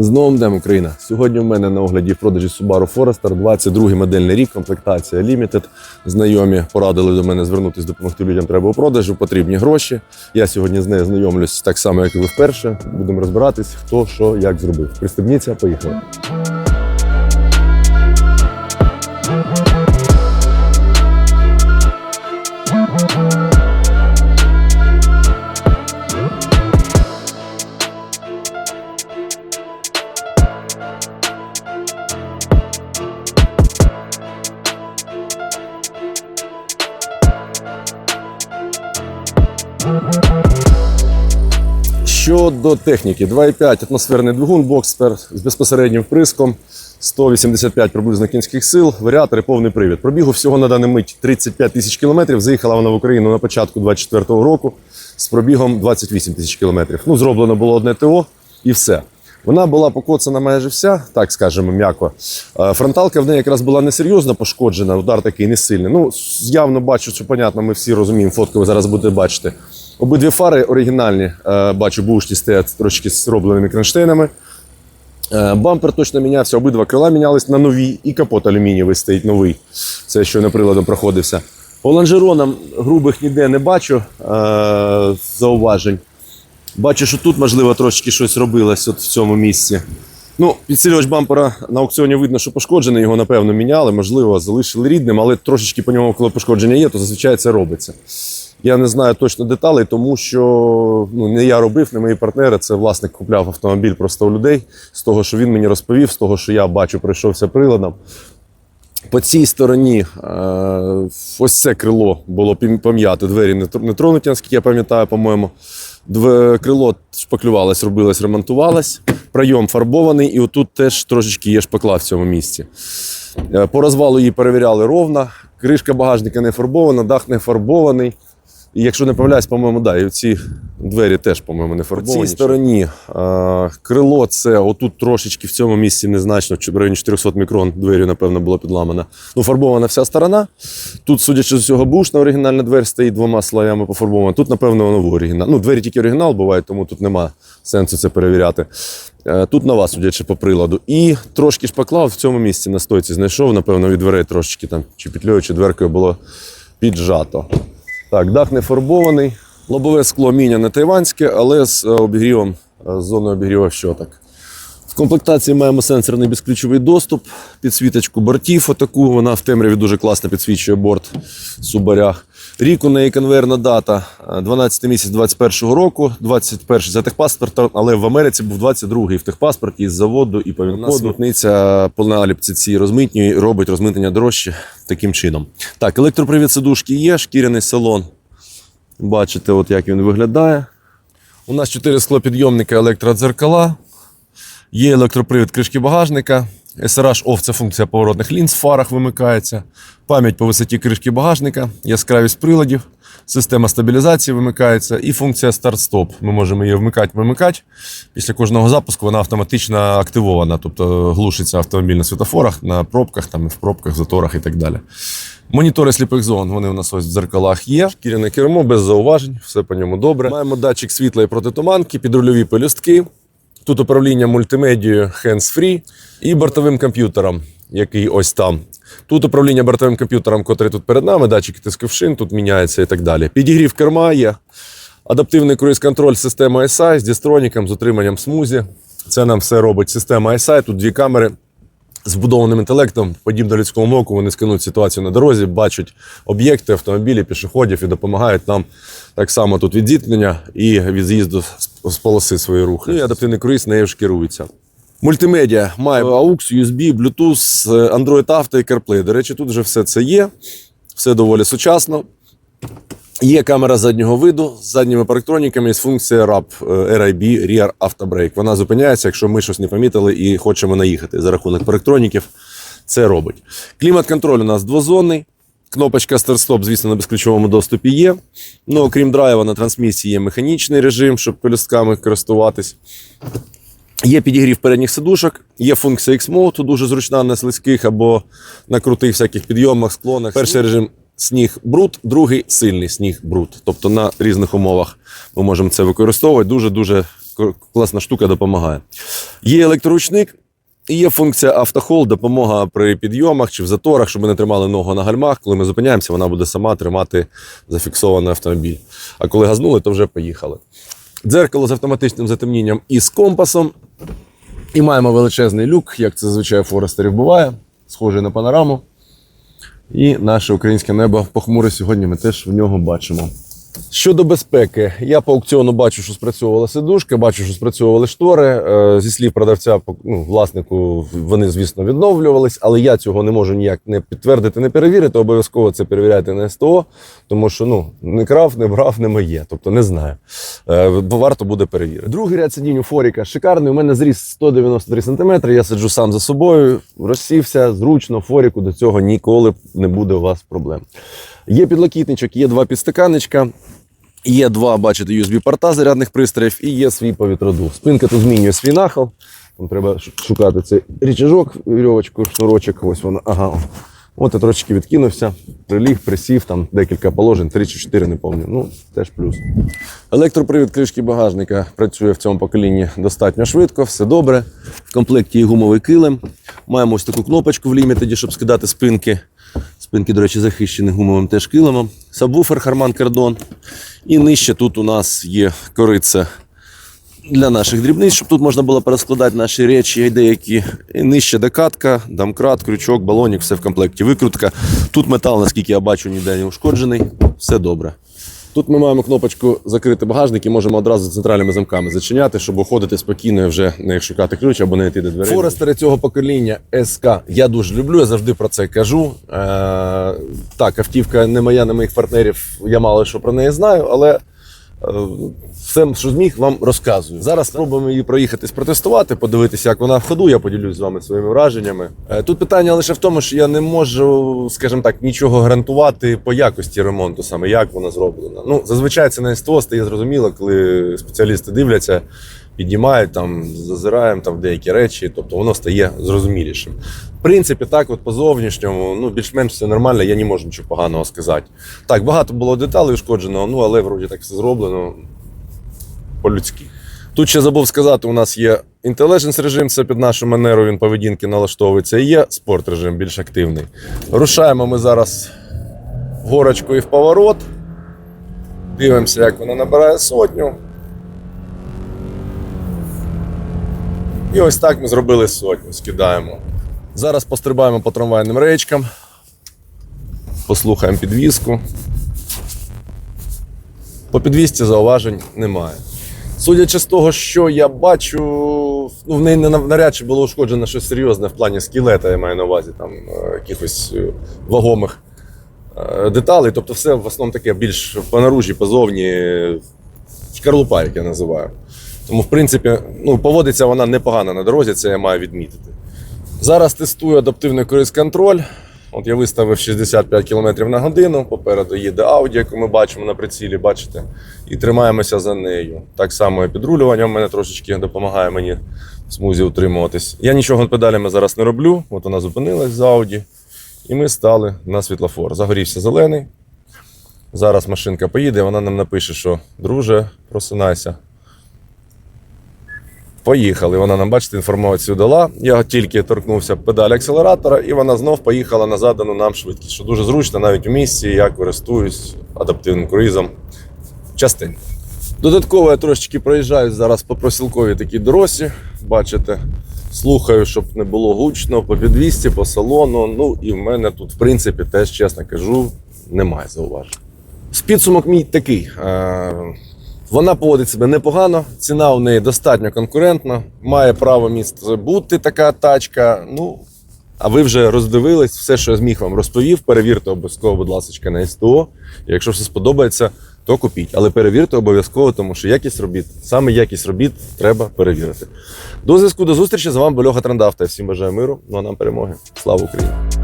З новим днем Україна. Сьогодні в мене на огляді в продажі Subaru Forester 22 модельний рік, комплектація Limited. Знайомі порадили до мене звернутися, допомогти людям треба у продажу, потрібні гроші. Я сьогодні з нею знайомлюсь так само, як і ви вперше. Будемо розбиратись, хто що як зробив. Пристебніться, поїхали. Щодо техніки, 2,5 атмосферний двигун Бокспер з безпосереднім вприском, 185 приблизно кінських сил, варіатори, повний привід. Пробігу всього на даний мить 35 тисяч кілометрів. Заїхала вона в Україну на початку 24-го року з пробігом 28 тисяч кілометрів. Ну, зроблено було одне ТО і все. Вона була покоцана майже вся, так скажемо, м'яко. Е, Фронталка в неї якраз була несерйозно пошкоджена, удар такий не сильний. Ну, явно бачу, що понятно, ми всі розуміємо, фотку ви зараз будете бачити. Обидві фари оригінальні, е, бачу, бушні стоять трошки зробленими кронштейнами. Е, Бампер точно мінявся, обидва крила мінялись на нові, і капот алюмінієвий стоїть новий. Це що не приладом проходився. По лонжеронам грубих ніде не бачу е, зауважень. Бачу, що тут, можливо, трошки щось робилось от в цьому місці. Ну, підсилювач бампера на аукціоні видно, що пошкоджений, його напевно міняли, можливо, залишили рідним, але трошечки по ньому, коли пошкодження є, то зазвичай це робиться. Я не знаю точно деталей, тому що ну, не я робив, не мої партнери. Це власник купляв автомобіль просто у людей. З того, що він мені розповів, з того, що я бачу, пройшовся приладом. По цій стороні е, ось це крило було пом'яте, двері не тронуті, наскільки я пам'ятаю, по-моєму. Крило шпаклювалось, робилось, ремонтувалось. Прийом фарбований, і отут теж трошечки є шпакла в цьому місці. Е, По розвалу її перевіряли ровно. Кришка багажника не фарбована, дах не фарбований. І якщо не помиляюсь, по-моєму, да, і ці двері теж, по-моєму, не фарбовані. По цій стороні е, крило це отут трошечки в цьому місці незначно, в районі 400 мікрон двері, напевно, було підламано. Ну, фарбована вся сторона. Тут, судячи з цього, бушна оригінальна двері стоїть двома слоями пофарбована. Тут, напевно, нову оригінал. Ну, двері тільки оригінал бувають, тому тут нема сенсу це перевіряти. Е, Тут нова, судячи по приладу. І трошки шпакла от в цьому місці на стойці знайшов, напевно, від дверей трошечки там, чи петлею, чи дверкою було піджато. Так, дах не фарбований. Лобове скло міняне тайванське, але з е, обігрівом, е, з зоною обігріву щоток. В комплектації маємо сенсорний безключовий доступ, підсвіточку бортів. Отаку. Вона в темряві дуже класно підсвічує борт в субарях. Рік у неї конвейерна дата е, 12 місяць 21 року, 21 за техпаспортом, але в Америці був 22-й в техпаспорті із заводу і по ВІН-коду. Смітниця по наліпці цій розмитнює, робить розмитнення дорожче таким чином. Так, електропривід сидушки є, шкіряний салон. Бачите, от як він виглядає. У нас 4 склопідйомника електродзеркала. Є електропривід кришки багажника. SRH OFF – це функція поворотних лінз, в фарах вимикається. Пам'ять по висоті кришки багажника, яскравість приладів, система стабілізації вимикається і функція старт-стоп. Ми можемо її вмикати-вимикати. Після кожного запуску вона автоматично активована, тобто глушиться автомобіль на світофорах, на пробках, там, в пробках, заторах і так далі. Монітори сліпих зон, вони у нас ось в дзеркалах є. Шкіряне кермо без зауважень, все по ньому добре. Маємо датчик світла і протитуманки, підрульові пелюстки. Тут управління мультимедією hands-free і бортовим комп'ютером, який ось там. Тут управління бортовим комп'ютером, котрий тут перед нами, датчики тиску шин, тут міняється і так далі. Підігрів керма є. Адаптивний круїз-контроль система SI з дістроніком, з отриманням смузі. Це нам все робить система SI. Тут дві камери з вбудованим інтелектом, подібно людському оку, вони сканують ситуацію на дорозі, бачать об'єкти, автомобілі, пішоходів і допомагають нам так само тут від зіткнення і від з'їзду з- з полоси свої рухи. Ну і адаптивний круїз нею ж керується. Мультимедіа має AUX, USB, Bluetooth, Android Auto і CarPlay. До речі, тут вже все це є, все доволі сучасно. Є камера заднього виду з задніми парктроніками з функцією RAP, е, RIB, Rear Auto Brake. Вона зупиняється, якщо ми щось не помітили і хочемо наїхати за рахунок парктроніків. Це робить. Клімат-контроль у нас двозонний. Кнопочка старт-стоп, звісно, на безключовому доступі є. Ну, окрім драйва, на трансмісії є механічний режим, щоб пелюстками користуватись. Є підігрів передніх сидушок, є функція X-Mode, дуже зручна на слизьких або на крутих всяких підйомах, склонах. Перший режим сніг бруд, другий сильний сніг бруд. Тобто на різних умовах ми можемо це використовувати. Дуже-дуже класна штука допомагає. Є електроручник, і є функція автохол, допомога при підйомах чи в заторах, щоб ми не тримали ногу на гальмах. Коли ми зупиняємося, вона буде сама тримати зафіксований автомобіль. А коли газнули, то вже поїхали. Дзеркало з автоматичним затемнінням і з компасом. І маємо величезний люк, як це зазвичай форестерів буває, схожий на панораму. І наше українське небо похмуре сьогодні ми теж в нього бачимо. Щодо безпеки, я по аукціону бачу, що спрацьовувала сидушка, бачу, що спрацьовували штори. Е, Зі слів продавця, ну, власнику, вони, звісно, відновлювались, але я цього не можу ніяк не підтвердити, не перевірити. Обов'язково це перевіряйте на СТО, тому що ну, не крав, не брав, не моє. Тобто не знаю. Е, Бо варто буде перевірити. Другий ряд сидінь у Форіка шикарний. У мене зріс 193 см. Я сиджу сам за собою, розсівся зручно. Форіку до цього ніколи не буде у вас проблем. Є підлокітничок, є два підстаканничка. Є два, бачите, USB-порта зарядних пристроїв і є свій повітродув. Спинка тут змінює свій нахил. Там треба шукати цей річажок, вірьовочку, шнурочок. Ось воно. Ага. От я трошечки відкинувся, приліг, присів, там декілька положень, три чи чотири, не пам'ятаю. Ну, теж плюс. Електропривід кришки багажника працює в цьому поколінні достатньо швидко, все добре. В комплекті є гумовий килим. Маємо ось таку кнопочку в лімітеді, щоб скидати спинки. Спинки, до речі, захищені гумовим теж килимом. Сабвуфер Harman Kardon. І нижче тут у нас є кориця для наших дрібниць, щоб тут можна було перескладати наші речі, і деякі. І нижче декатка, дамкрат, крючок, балонік, все в комплекті. Викрутка. Тут метал, наскільки я бачу, ніде не ушкоджений. Все добре. Тут ми маємо кнопочку закрити багажник і можемо одразу центральними замками зачиняти, щоб уходити спокійно і вже не шукати ключ або не йти до дверей. Форестери цього покоління СК я дуже люблю, я завжди про це кажу. Е, так, автівка не моя, не моїх партнерів, я мало що про неї знаю, але все, що зміг, вам розказую. Зараз спробуємо її проїхатись, протестувати, подивитися, як вона в ходу. Я поділюсь з вами своїми враженнями. Е, Тут питання лише в тому, що я не можу, скажімо так, нічого гарантувати по якості ремонту, саме як вона зроблена. Ну, зазвичай це на СТО стає зрозуміло, коли спеціалісти дивляться, піднімають там, зазираємо там в деякі речі, тобто воно стає зрозумілішим. В принципі, так, от по зовнішньому, ну більш-менш все нормально, я не можу нічого поганого сказати. Так, багато було деталей ушкоджено, ну але вроді так все зроблено по-людськи. Тут ще забув сказати, у нас є Intelligence режим, це під нашу манеру він поведінки налаштовується. І є спорт режим більш активний. Рушаємо ми зараз горочкою в поворот. Дивимося, як вона набирає сотню. І ось так ми зробили сотню, скидаємо. Зараз пострибаємо по трамвайним речкам, послухаємо підвіску. По підвісці зауважень немає. Судячи з того, що я бачу, ну, в неї не нав- навряд чи було ушкоджено щось серйозне в плані скелета, я маю на увазі там е, якихось е, вагомих е, деталей. Тобто, все в основному таке більш по наружі, позовні, шкарлупа, як я називаю. Тому, в принципі, ну, поводиться вона непогано на дорозі, це я маю відмітити. Зараз тестую адаптивний круїз-контроль. От я виставив 65 км на годину. Попереду їде Audi, яку ми бачимо на прицілі, бачите, і тримаємося за нею. Так само і підрулювання в мене трошечки допомагає мені в смузі утримуватись. Я нічого педалями зараз не роблю. От вона зупинилась за Audi, і ми стали на світлофор. Загорівся зелений. Зараз машинка поїде, вона нам напише, що друже, просинайся. Поїхали. Вона нам, бачите, інформацію дала. Я тільки торкнувся педалі акселератора, і вона знов поїхала на задану нам швидкість, що дуже зручно навіть у місці. Я користуюсь адаптивним круїзом частенько. Додатково я трошечки проїжджаю зараз по просілковій такій дорозі. Бачите, слухаю, щоб не було гучно, по підвісці, по салону. Ну і в мене тут, в принципі, теж, чесно кажу, немає зауважень. З підсумок мій такий. Вона поводить себе непогано, ціна у неї достатньо конкурентна, має право місце бути така тачка. Ну, а ви вже роздивились все, що я зміг вам розповів. Перевірте обов'язково, будь ласка, на СТО. Якщо все сподобається, то купіть. Але перевірте обов'язково, тому що якість робіт, саме якість робіт треба перевірити. До зв'язку, до зустрічі. З вами був Льоха Трандавта. Всім бажаю миру, ну а нам перемоги. Слава Україні!